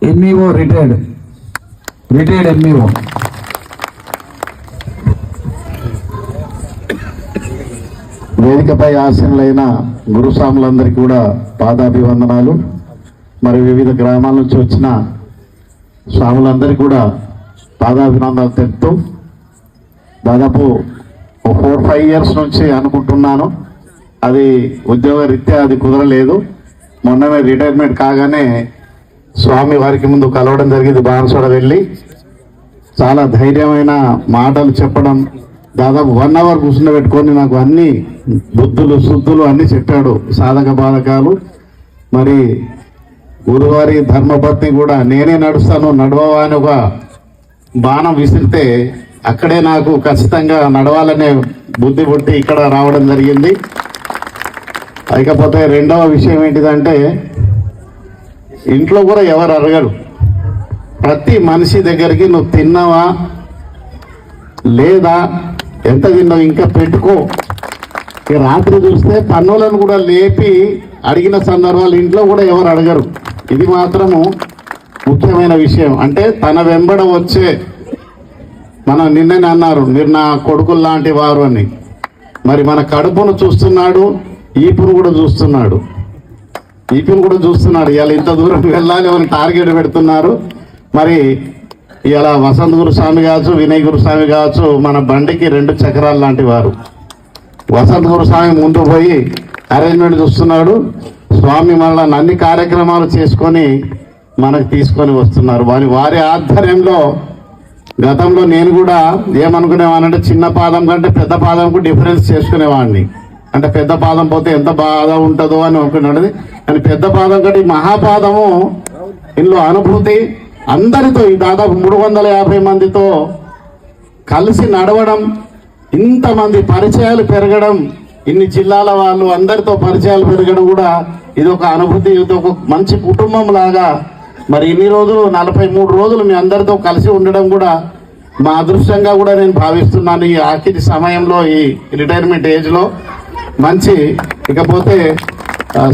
MEO retired retired MEO వేదికపై ఆశీనులైన గురుస్వాములందరికీ కూడా పాదాభివందనాలు. మరి వివిధ గ్రామాల నుంచి వచ్చిన స్వాములందరికీ కూడా పాదాభినందనలు తెలుపుతూ దాదాపు ఫోర్ ఫైవ్ ఇయర్స్ నుంచి అనుకుంటున్నాను. అది ఉద్యోగ రీత్యా అది కుదరలేదు. మొన్ననే రిటైర్మెంట్ కాగానే స్వామి వారికి ముందు కలవడం జరిగింది బాన్సోడ వెళ్ళి. చాలా ధైర్యమైన మాటలు చెప్పడం దాదాపు వన్ అవర్ కూర్చుండబెట్టుకొని నాకు అన్ని బుద్ధులు శుద్ధులు అన్నీ చెప్పాడు సాధక బాధకాలు మరి గురువారి ధర్మపత్ని కూడా నేనే నడుస్తాను నడవవా అని ఒక బాణం విసిరితే అక్కడే నాకు ఖచ్చితంగా నడవాలనే బుద్ధి పుట్టి ఇక్కడ రావడం జరిగింది. ఇకపోతే రెండవ విషయం ఏంటిదంటే ఇంట్లో కూడా ఎవరు అడగరు. ప్రతి మనిషి దగ్గరికి నువ్వు తిన్నావా? లేదా? ఎంత తిన్నావు? ఇంకా పెట్టుకో. రాత్రి చూస్తే పన్నులను కూడా లేపి అడిగిన సందర్భాలు ఇంట్లో కూడా ఎవరు అడగరు. ఇది మాత్రము ముఖ్యమైన విషయం. అంటే తన వెంబడ వచ్చే మనం నిన్ననే అన్నారు మీరు నా కొడుకులు లాంటి వారు అని. మరి మన కడుపును చూస్తున్నాడు ఈపును కూడా చూస్తున్నాడు. ఈపీని కూడా చూస్తున్నాడు. ఇవాళ ఇంత దూరం వెళ్ళాలి అని టార్గెట్ పెడుతున్నారు. మరి ఇవాళ వసంత్ గురుస్వామి కావచ్చు వినయ్ గురుస్వామి కావచ్చు మన బండికి రెండు చక్రాలు లాంటి వారు. వసంత్ గురుస్వామి ముందు పోయి అరేంజ్మెంట్ చూస్తున్నాడు. స్వామి మళ్ళా అన్ని కార్యక్రమాలు చేసుకొని మనకు తీసుకొని వస్తున్నారు. వారి వారి ఆధ్వర్యంలో గతంలో నేను కూడా ఏమనుకునేవానంటే చిన్న పాదం కంటే పెద్ద పాదంకు డిఫరెన్స్ చేసుకునేవాడిని. అంటే పెద్ద పాదం పోతే ఎంత బాధ ఉంటుందో అని అనుకున్నాడు. కానీ పెద్ద పాదం కంటే మహాపాదము ఇందులో అనుభూతి అందరితో ఈ దాదాపు మూడు వందల యాభై మందితో కలిసి నడవడం ఇంతమంది పరిచయాలు పెరగడం ఇన్ని జిల్లాల వాళ్ళు అందరితో పరిచయాలు పెరగడం కూడా ఇది ఒక అనుభూతి ఇది ఒక మంచి కుటుంబం లాగా. మరి ఇన్ని రోజులు నలభై మూడు రోజులు మీ అందరితో కలిసి ఉండడం కూడా మా అదృష్టంగా కూడా నేను భావిస్తున్నాను ఈ ఆఖరి సమయంలో ఈ రిటైర్మెంట్ ఏజ్లో. మంచి. ఇకపోతే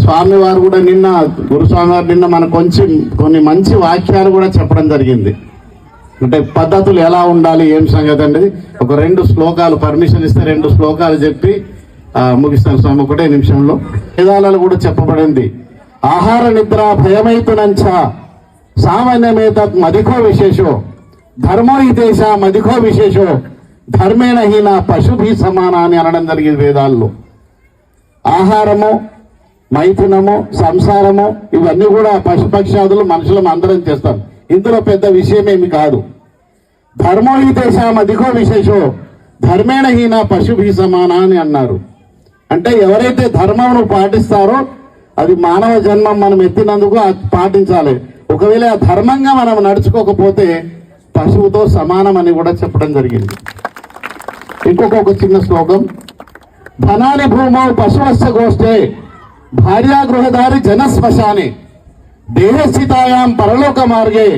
స్వామి వారు కూడా నిన్న గురుస్వామి వారు నిన్న మనకు కొంచెం కొన్ని మంచి వాక్యాలు కూడా చెప్పడం జరిగింది. అంటే పద్ధతులు ఎలా ఉండాలి ఏం సంగతి అనేది ఒక రెండు శ్లోకాలు పర్మిషన్ ఇస్తే రెండు శ్లోకాలు చెప్పి ముగిస్తాను స్వామి ఒకటే నిమిషంలో. వేదాలలో కూడా చెప్పబడింది. ఆహార నిద్ర భయమైతునంచ సామాన్యమేత మదికో విశేషో. ధర్మో దేశ మదికో విశేషో. ధర్మేణ హీన పశుభి సమాన అని అనడం జరిగింది వేదాల్లో. ఆహారము మైథునము సంసారము ఇవన్నీ కూడా పశుపక్షాదులు మనుషులం అందరం చేస్తాం. ఇందులో పెద్ద విషయమేమి కాదు. ధర్మోహితేషాం అధికో విశేషో ధర్మేణ హీన పశుభి సమాన అని అన్నారు. అంటే ఎవరైతే ధర్మమును పాటిస్తారో అది మానవ జన్మం మనం ఎత్తినందుకు పాటించాలి. ఒకవేళ ఆ ధర్మంగా మనం నడుచుకోకపోతే పశువుతో సమానం అని కూడా చెప్పడం జరిగింది. ఇంకొక ఒక చిన్న శ్లోకం. ధనాని భూమౌ పశువస్య గోష్ఠే భార్యా గృహదారి జన దేహస్థితాయాం పరలోక మార్గే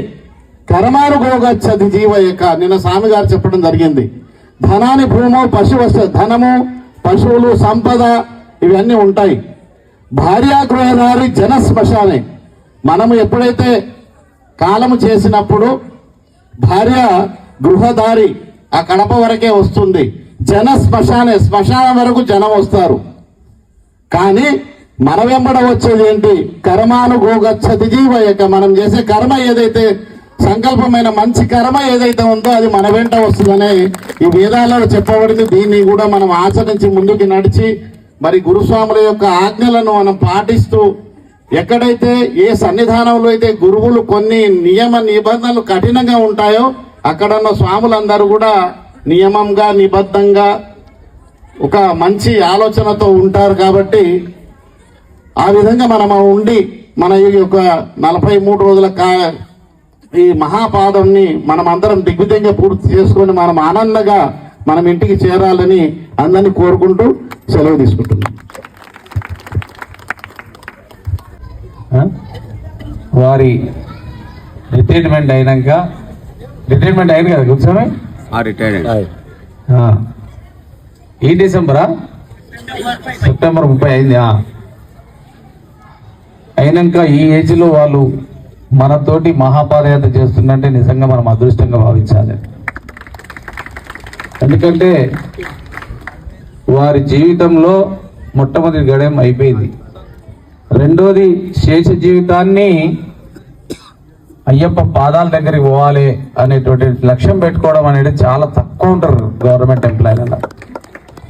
కర్మానుభోగచ్చది జీవ యొక్క నిన్న స్వామి గారు చెప్పడం జరిగింది. ధనాని భూమో పశువస్య ధనము పశువులు సంపద ఇవన్నీ ఉంటాయి. భార్యా గృహదారి జన శ్మశానే మనము ఎప్పుడైతే కాలము చేసినప్పుడు భార్య గృహదారి ఆ కడప వరకే వస్తుంది. జన శ్మశాన శ్మశానం వరకు జనం వస్తారు. కానీ మన వెంబడ వచ్చేది ఏంటి? కర్మానుభోగచ్చతి జీవ యొక్క మనం చేసే కర్మ ఏదైతే సంకల్పమైన మంచి కర్మ ఏదైతే ఉందో అది మన వెంట వస్తుందనే ఈ వేదాలలో చెప్పబడింది. దీన్ని కూడా మనం ఆచరించి ముందుకు నడిచి మరి గురుస్వాముల యొక్క ఆజ్ఞలను మనం పాటిస్తూ ఎక్కడైతే ఏ సన్నిధానంలో అయితే గురువులు కొన్ని నియమ నిబంధనలు కఠినంగా ఉంటాయో అక్కడ ఉన్న స్వాములందరూ కూడా నియమంగా నిబద్ధంగా ఒక మంచి ఆలోచనతో ఉంటారు కాబట్టి ఆ విధంగా మనం ఉండి మన ఈ యొక్క నలభై మూడు రోజుల కా ఈ మహాపాదంని మనం అందరం దిగ్విజయంగా పూర్తి చేసుకొని మనం ఆనందంగా మనం ఇంటికి చేరాలని అందరినీ కోరుకుంటూ సెలవు తీసుకుంటున్నాం. వారి రిటైర్మెంట్ అయినాక రిటైర్మెంట్ అయింది కదా కూర్చోమే రిటైర్డ్ ఈ డిసెంబరా సెప్టెంబర్ ముప్పై అయింది అయినాక ఈ ఏజ్లో వాళ్ళు మనతోటి మహాపాదయాత్ర చేస్తుందంటే నిజంగా మనం అదృష్టంగా భావించాలి. ఎందుకంటే వారి జీవితంలో మొట్టమొదటి గడయం అయిపోయింది. రెండోది శేష జీవితాన్ని అయ్యప్ప పాదాల దగ్గరికి పోవాలి అనేటువంటి లక్ష్యం పెట్టుకోవడం అనేది చాలా తక్కువ ఉంటారు గవర్నమెంట్ ఎంప్లాయీల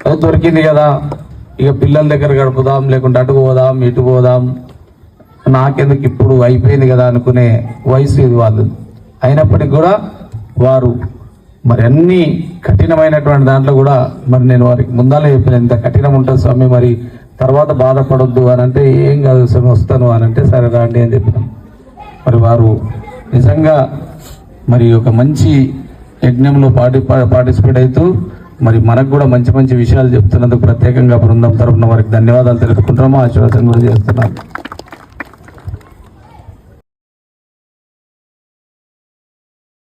అది దొరికింది కదా. ఇక పిల్లల దగ్గర గడుపుదాం లేకుంటే అటు పోదాం ఇటు పోదాం. నాకెందుకు ఇప్పుడు అయిపోయింది కదా అనుకునే వయసు ఇది వాళ్ళు. అయినప్పటికీ కూడా వారు మరి అన్ని కఠినమైనటువంటి దాంట్లో కూడా మరి నేను వారికి ముందాలే చెప్పిన ఎంత కఠినం ఉంటుంది స్వామి మరి తర్వాత బాధపడొద్దు అని అంటే ఏం కాదు స్వామి వస్తాను అని అంటే సరే రాండి అని చెప్పినాం. మరి వారు నిజంగా మరి ఒక మంచి యజ్ఞంలో పాటి పార్టిసిపేట్ అవుతూ మరి మనకు కూడా మంచి మంచి విషయాలు చెప్తున్నందుకు ప్రత్యేకంగా బృందం తరపున వారికి ధన్యవాదాలు తెలుపుకుంటున్నాము. ఆశీర్వాదం కూడా చేస్తున్నాం